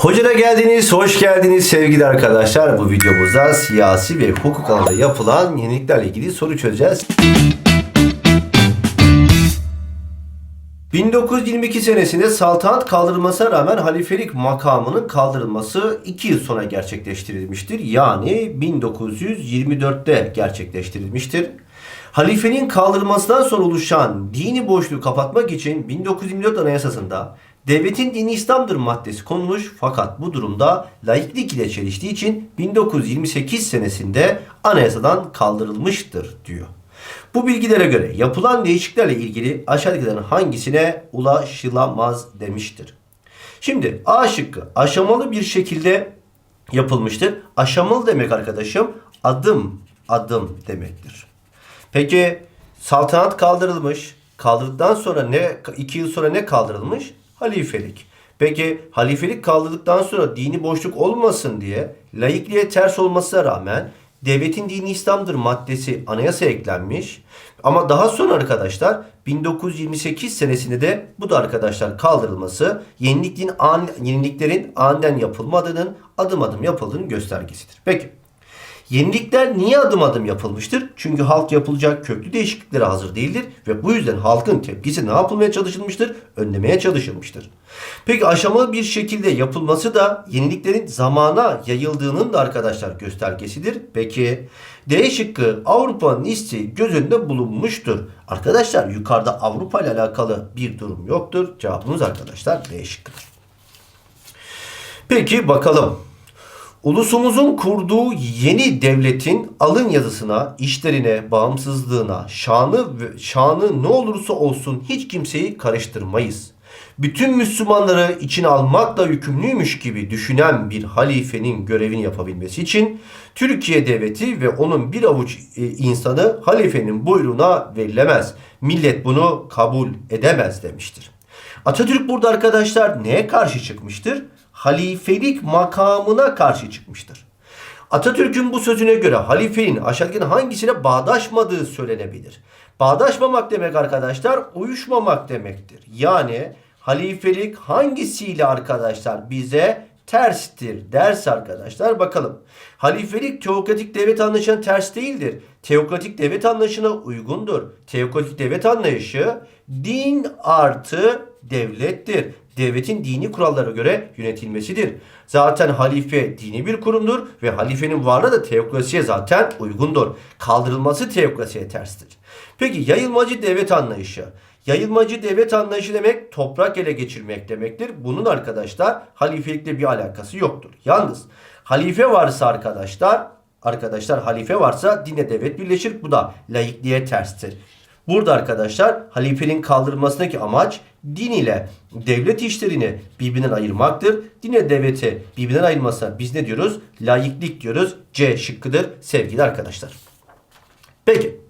Hocana geldiniz, hoş geldiniz sevgili arkadaşlar. Bu videomuzda siyasi ve hukuk alanında yapılan yeniliklerle ilgili soru çözeceğiz. 1922 senesinde saltanat kaldırılmasına rağmen halifelik makamının kaldırılması 2 yıl sonra gerçekleştirilmiştir. Yani 1924'te gerçekleştirilmiştir. Halifenin kaldırılmasından sonra oluşan dini boşluğu kapatmak için 1924 Anayasası'nda devletin dini İslam'dır maddesi konulmuş fakat bu durumda laiklik ile çeliştiği için 1928 senesinde anayasadan kaldırılmıştır diyor. Bu bilgilere göre yapılan değişikliklerle ilgili aşağıdakilerin hangisine ulaşılamaz demiştir. Şimdi A şıkkı aşamalı bir şekilde yapılmıştır. Aşamalı demek arkadaşım adım adım demektir. Peki saltanat kaldırılmış. Kaldırdıktan sonra ne iki yıl sonra ne kaldırılmış? Halifelik. Peki halifelik kaldırdıktan sonra dini boşluk olmasın diye laikliğe ters olmasına rağmen devletin dini İslam'dır maddesi anayasa eklenmiş. Ama daha sonra arkadaşlar 1928 senesinde de bu da arkadaşlar kaldırılması yeniliklerin, an, yeniliklerin aniden yapılmadığının adım adım yapıldığının göstergesidir. Peki Yenilikler niye adım adım yapılmıştır? Çünkü halk yapılacak köklü değişikliklere hazır değildir ve bu yüzden halkın tepkisi ne yapılmaya çalışılmıştır? Önlemeye çalışılmıştır. Peki aşamalı bir şekilde yapılması da yeniliklerin zamana yayıldığının da arkadaşlar göstergesidir. Peki D şıkkı Avrupa'nın isteği göz önünde bulunmuştur. Arkadaşlar yukarıda Avrupa ile alakalı bir durum yoktur. Cevabımız arkadaşlar D şıkkıdır. Peki bakalım. Ulusumuzun kurduğu yeni devletin alın yazısına, işlerine, bağımsızlığına, şanı şanı ne olursa olsun hiç kimseyi karıştırmayız. Bütün Müslümanları içine almakla yükümlüymüş gibi düşünen bir halifenin görevini yapabilmesi için Türkiye devleti ve onun bir avuç e, insanı halifenin buyruğuna verilemez. Millet bunu kabul edemez demiştir. Atatürk burada arkadaşlar neye karşı çıkmıştır? Halifelik makamına karşı çıkmıştır. Atatürk'ün bu sözüne göre halifenin aşağıdaki hangisine bağdaşmadığı söylenebilir. Bağdaşmamak demek arkadaşlar uyuşmamak demektir. Yani halifelik hangisiyle arkadaşlar bize terstir ders arkadaşlar bakalım. Halifelik teokratik devlet anlayışına ters değildir. Teokratik devlet anlayışına uygundur. Teokratik devlet anlayışı din artı devlettir. Devletin dini kurallara göre yönetilmesidir. Zaten halife dini bir kurumdur ve halifenin varlığı da teokrasiye zaten uygundur. Kaldırılması teokrasiye terstir. Peki yayılmacı devlet anlayışı. Yayılmacı devlet anlayışı demek toprak ele geçirmek demektir. Bunun arkadaşlar halifelikle bir alakası yoktur. Yalnız halife varsa arkadaşlar arkadaşlar halife varsa dinle devlet birleşir. Bu da laikliğe terstir. Burada arkadaşlar halifenin kaldırılmasındaki amaç din ile devlet işlerini birbirinden ayırmaktır. Din ile devleti birbirinden ayırmasına biz ne diyoruz? Laiklik diyoruz. C şıkkıdır sevgili arkadaşlar. Peki.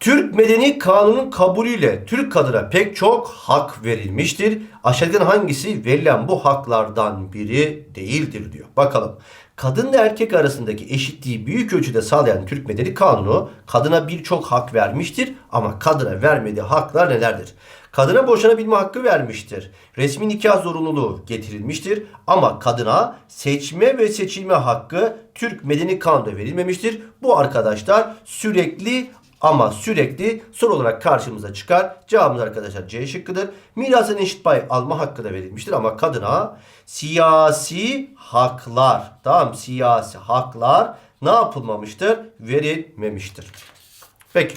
Türk Medeni Kanunun kabulüyle Türk kadına pek çok hak verilmiştir. Aşağıdan hangisi verilen bu haklardan biri değildir diyor. Bakalım. Kadın ve erkek arasındaki eşitliği büyük ölçüde sağlayan Türk Medeni Kanunu kadına birçok hak vermiştir ama kadına vermediği haklar nelerdir? Kadına boşanabilme hakkı vermiştir. Resmi nikah zorunluluğu getirilmiştir ama kadına seçme ve seçilme hakkı Türk Medeni Kanunu'da verilmemiştir. Bu arkadaşlar sürekli ama sürekli soru olarak karşımıza çıkar. Cevabımız arkadaşlar C şıkkıdır. Mirasın eşit pay alma hakkı da verilmiştir ama kadına siyasi haklar, tamam siyasi haklar ne yapılmamıştır? Verilmemiştir. Peki.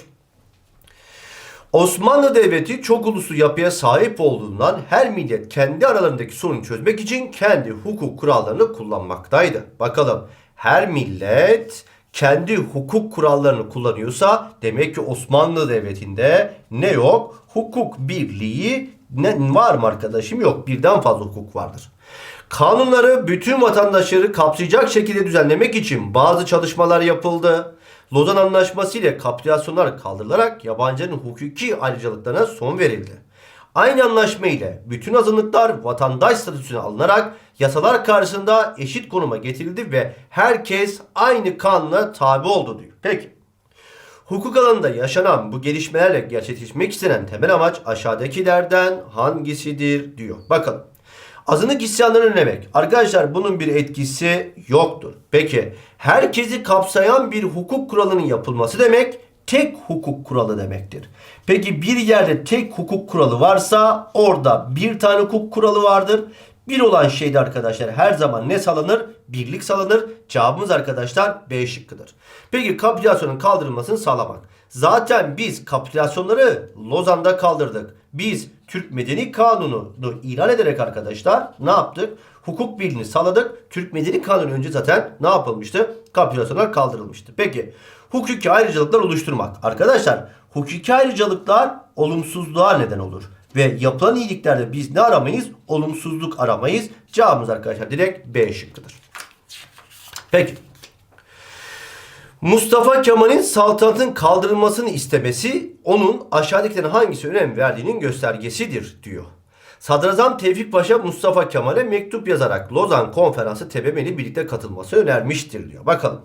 Osmanlı Devleti çok uluslu yapıya sahip olduğundan her millet kendi aralarındaki sorunu çözmek için kendi hukuk kurallarını kullanmaktaydı. Bakalım her millet kendi hukuk kurallarını kullanıyorsa demek ki Osmanlı Devleti'nde ne yok? Hukuk birliği ne var mı arkadaşım? Yok. Birden fazla hukuk vardır. Kanunları bütün vatandaşları kapsayacak şekilde düzenlemek için bazı çalışmalar yapıldı. Lozan Anlaşması ile kapitülasyonlar kaldırılarak yabancıların hukuki ayrıcalıklarına son verildi. Aynı anlaşma ile bütün azınlıklar vatandaş statüsüne alınarak yasalar karşısında eşit konuma getirildi ve herkes aynı kanuna tabi oldu diyor. Peki. Hukuk alanında yaşanan bu gelişmelerle gerçekleşmek istenen temel amaç aşağıdakilerden hangisidir diyor. Bakalım. Azınlık isyanlarını önlemek. Arkadaşlar bunun bir etkisi yoktur. Peki herkesi kapsayan bir hukuk kuralının yapılması demek tek hukuk kuralı demektir. Peki bir yerde tek hukuk kuralı varsa orada bir tane hukuk kuralı vardır. Bir olan şeyde arkadaşlar her zaman ne salınır? Birlik salınır. Cevabımız arkadaşlar B şıkkıdır. Peki kapitülasyonun kaldırılmasını sağlamak. Zaten biz kapitülasyonları Lozan'da kaldırdık. Biz Türk Medeni Kanunu'nu ilan ederek arkadaşlar ne yaptık? Hukuk birliğini sağladık. Türk Medeni Kanunu önce zaten ne yapılmıştı? Kapitülasyonlar kaldırılmıştı. Peki hukuki ayrıcalıklar oluşturmak. Arkadaşlar hukuki ayrıcalıklar olumsuzluğa neden olur. Ve yapılan iyiliklerde biz ne aramayız? Olumsuzluk aramayız. Cevabımız arkadaşlar direkt B şıkkıdır. Peki. Mustafa Kemal'in saltanatın kaldırılmasını istemesi onun aşağıdakilerin hangisi önem verdiğinin göstergesidir diyor. Sadrazam Tevfik Paşa Mustafa Kemal'e mektup yazarak Lozan Konferansı TBMM ile birlikte katılması önermiştir diyor. Bakalım.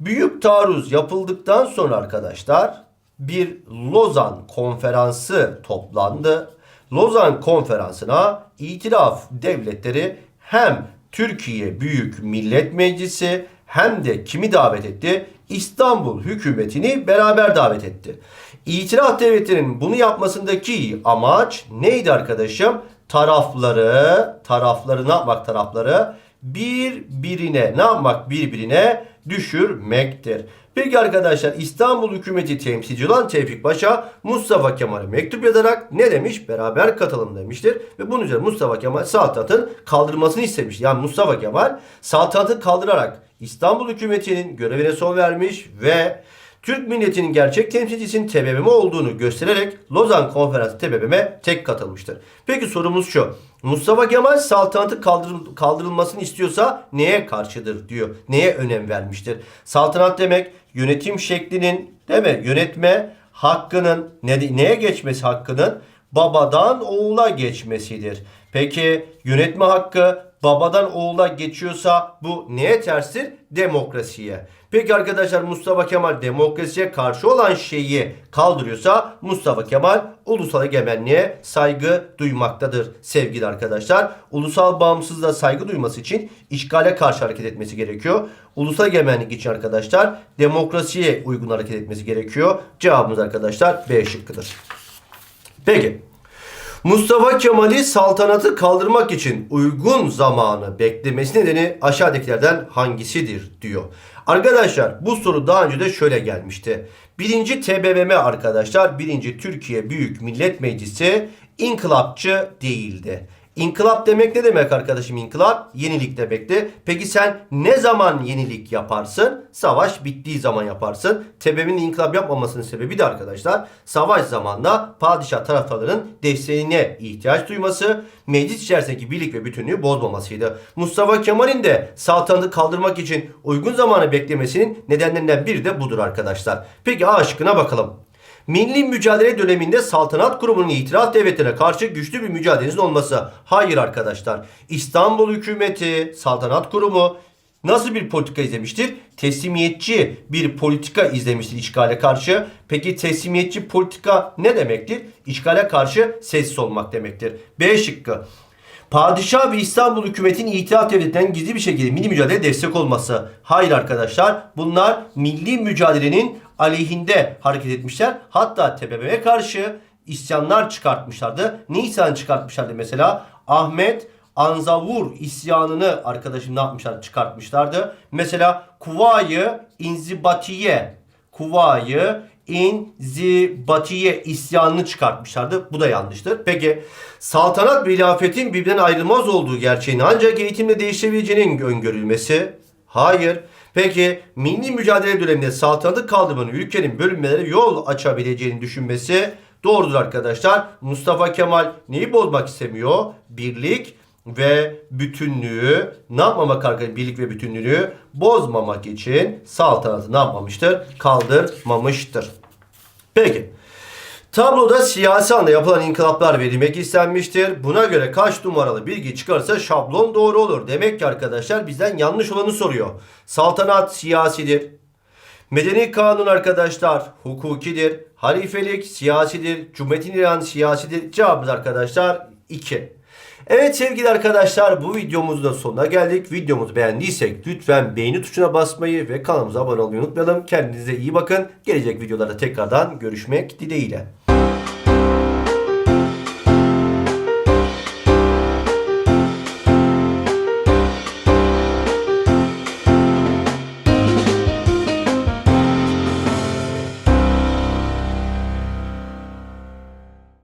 Büyük taarruz yapıldıktan sonra arkadaşlar bir Lozan Konferansı toplandı. Lozan Konferansı'na itilaf devletleri hem Türkiye Büyük Millet Meclisi hem de kimi davet etti? İstanbul hükümetini beraber davet etti. İtilaf devletlerinin bunu yapmasındaki amaç neydi arkadaşım? Tarafları, tarafları ne yapmak tarafları? Birbirine ne yapmak birbirine düşürmektir. Peki arkadaşlar İstanbul hükümeti temsilci olan Tevfik Paşa Mustafa Kemal'e mektup yazarak ne demiş? Beraber katalım demiştir. Ve bunun üzerine Mustafa Kemal saltanatın kaldırmasını istemiş. Yani Mustafa Kemal saltanatı kaldırarak İstanbul hükümetinin görevine son vermiş ve Türk milletinin gerçek temsilcisinin TBMM olduğunu göstererek Lozan Konferansı TBMM'e tek katılmıştır. Peki sorumuz şu. Mustafa Kemal saltanatı kaldırıl- kaldırılmasını istiyorsa neye karşıdır diyor. Neye önem vermiştir? Saltanat demek yönetim şeklinin değil mi? Yönetme hakkının ne, neye geçmesi hakkının babadan oğula geçmesidir. Peki yönetme hakkı babadan oğula geçiyorsa bu neye terstir? Demokrasiye. Peki arkadaşlar Mustafa Kemal demokrasiye karşı olan şeyi kaldırıyorsa Mustafa Kemal ulusal egemenliğe saygı duymaktadır sevgili arkadaşlar. Ulusal bağımsızlığa saygı duyması için işgale karşı hareket etmesi gerekiyor. Ulusal egemenlik için arkadaşlar demokrasiye uygun hareket etmesi gerekiyor. Cevabımız arkadaşlar B şıkkıdır. Peki. Mustafa Kemal'i saltanatı kaldırmak için uygun zamanı beklemesi nedeni aşağıdakilerden hangisidir diyor. Arkadaşlar bu soru daha önce de şöyle gelmişti. Birinci TBMM arkadaşlar birinci Türkiye Büyük Millet Meclisi inkılapçı değildi. İnkılap demek ne demek arkadaşım inkılap? Yenilik demekti. Peki sen ne zaman yenilik yaparsın? Savaş bittiği zaman yaparsın. TBMM'nin inkılap yapmamasının sebebi de arkadaşlar savaş zamanında padişah taraftarların desteğine ihtiyaç duyması, meclis içerisindeki birlik ve bütünlüğü bozmamasıydı. Mustafa Kemal'in de saltanatı kaldırmak için uygun zamanı beklemesinin nedenlerinden biri de budur arkadaşlar. Peki A şıkkına bakalım. Milli mücadele döneminde saltanat kurumunun itiraf devletine karşı güçlü bir mücadelenizin olması. Hayır arkadaşlar. İstanbul hükümeti, saltanat kurumu nasıl bir politika izlemiştir? Teslimiyetçi bir politika izlemiştir işgale karşı. Peki teslimiyetçi politika ne demektir? İşgale karşı sessiz olmak demektir. B şıkkı. Padişah ve İstanbul hükümetinin itiraf devletinden gizli bir şekilde milli mücadele destek olması. Hayır arkadaşlar bunlar milli mücadelenin aleyhinde hareket etmişler. Hatta TBMM'ye karşı isyanlar çıkartmışlardı. Ne isyan çıkartmışlardı mesela? Ahmet Anzavur isyanını arkadaşım ne yapmışlar? Çıkartmışlardı. Mesela Kuvayi İnzibatiye Kuvayi İnzibatiye isyanını çıkartmışlardı. Bu da yanlıştır. Peki saltanat ve hilafetin birbirinden ayrılmaz olduğu gerçeğini ancak eğitimle değişebileceğinin öngörülmesi. Hayır. Peki milli mücadele döneminde saltanatı kaldırmanın ülkenin bölünmelere yol açabileceğini düşünmesi doğrudur arkadaşlar. Mustafa Kemal neyi bozmak istemiyor? Birlik ve bütünlüğü ne yapmamak arkadaşlar birlik ve bütünlüğü bozmamak için saltanatı ne yapmamıştır? Kaldırmamıştır. Peki. Tabloda siyasi anda yapılan inkılaplar verilmek istenmiştir. Buna göre kaç numaralı bilgi çıkarsa şablon doğru olur. Demek ki arkadaşlar bizden yanlış olanı soruyor. Saltanat siyasidir. Medeni kanun arkadaşlar hukukidir. Halifelik siyasidir. Cumhuriyetin ilan siyasidir. Cevabımız arkadaşlar 2. Evet sevgili arkadaşlar bu videomuzun da sonuna geldik. Videomuzu beğendiysek lütfen beğeni tuşuna basmayı ve kanalımıza abone olmayı unutmayalım. Kendinize iyi bakın. Gelecek videolarda tekrardan görüşmek dileğiyle.